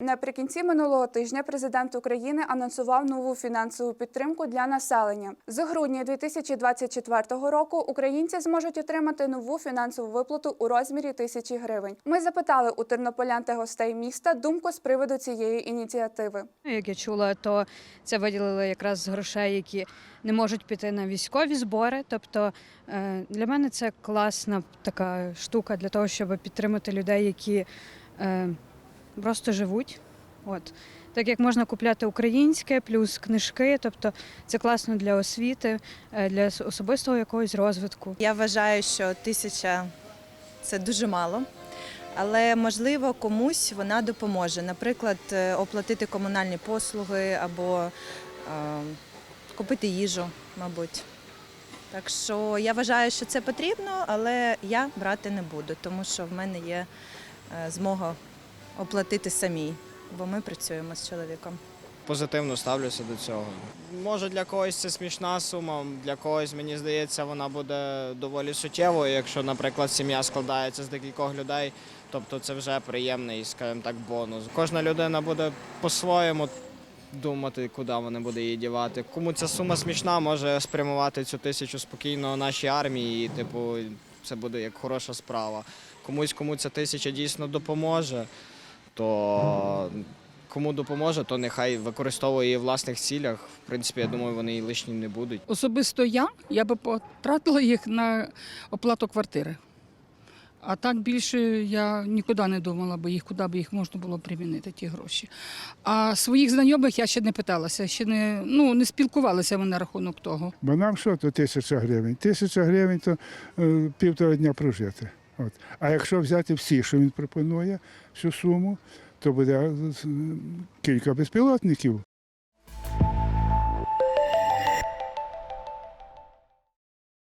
Наприкінці минулого тижня президент України анонсував нову фінансову підтримку для населення. З грудня 2024 року українці зможуть отримати нову фінансову виплату у розмірі тисячі гривень. Ми запитали у тернополян та гостей міста думку з приводу цієї ініціативи. Як я чула, то це виділили якраз з грошей, які не можуть піти на військові збори. Тобто е, для мене це класна така штука для того, щоб підтримати людей, які е, просто живуть. От. Так як можна купляти українське, плюс книжки, тобто це класно для освіти, е, для особистого якогось розвитку. Я вважаю, що тисяча це дуже мало, але можливо комусь вона допоможе. Наприклад, е, оплатити комунальні послуги або е, купити їжу, мабуть. Так що я вважаю, що це потрібно, але я брати не буду, тому що в мене є е, змога оплатити самій, бо ми працюємо з чоловіком. позитивно ставлюся до цього. Може для когось це смішна сума, для когось, мені здається, вона буде доволі суттєвою, якщо, наприклад, сім'я складається з декількох людей, тобто це вже приємний, скажімо так, бонус. Кожна людина буде по-своєму думати, куди вона буде її дівати. Кому ця сума смішна, може спрямувати цю тисячу спокійно нашій армії, і, типу, це буде як хороша справа. Комусь, кому ця тисяча дійсно допоможе, то кому допоможе, то нехай використовує її в власних цілях. В принципі, я думаю, вони і лишні не будуть. Особисто я, я би потратила їх на оплату квартири. А так більше я нікуди не думала, бо їх куди б їх можна було примінити, ті гроші. А своїх знайомих я ще не питалася, ще не, ну, не спілкувалися ми на рахунок того. Бо нам що то тисяча гривень? Тисяча гривень то е, півтора дня прожити. От. А якщо взяти всі, що він пропонує, всю суму, то буде е, кілька безпілотників